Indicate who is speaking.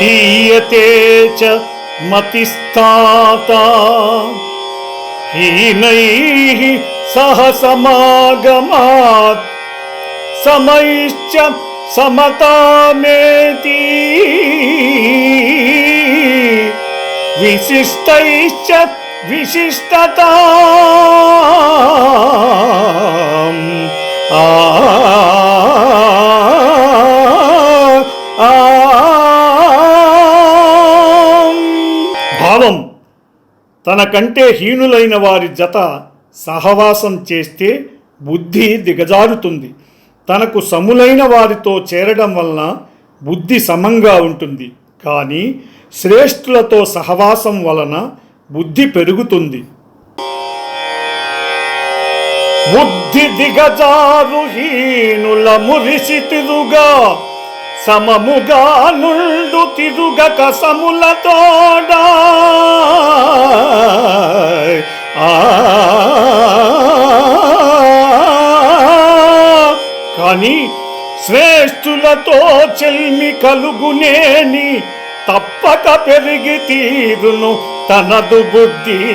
Speaker 1: हीयते च मतिस्ताता हीनैः सह समागमात्। समैश्च समतामेति। विशिष्टैश्च विशिष्टता। భావం తనకంటే హీనులైన వారి జత సహవాసం చేస్తే బుద్ధి దిగజారుతుంది. తనకు సములైన వారితో చేరడం వలన బుద్ధి సమంగా ఉంటుంది. కానీ శ్రేష్ఠులతో సహవాసం వలన బుద్ధి పెరుగుతుంది. బుద్ధి దిగజారు హీనుల మురిసి తిరుగా సమముగా నుండు తిరుగక సములతోడా. ఆ. కానీ శ్రేష్ఠులతో చెల్మి కలుగునేని తప్పక పెరిగి తీరును తనదు బుద్ధి.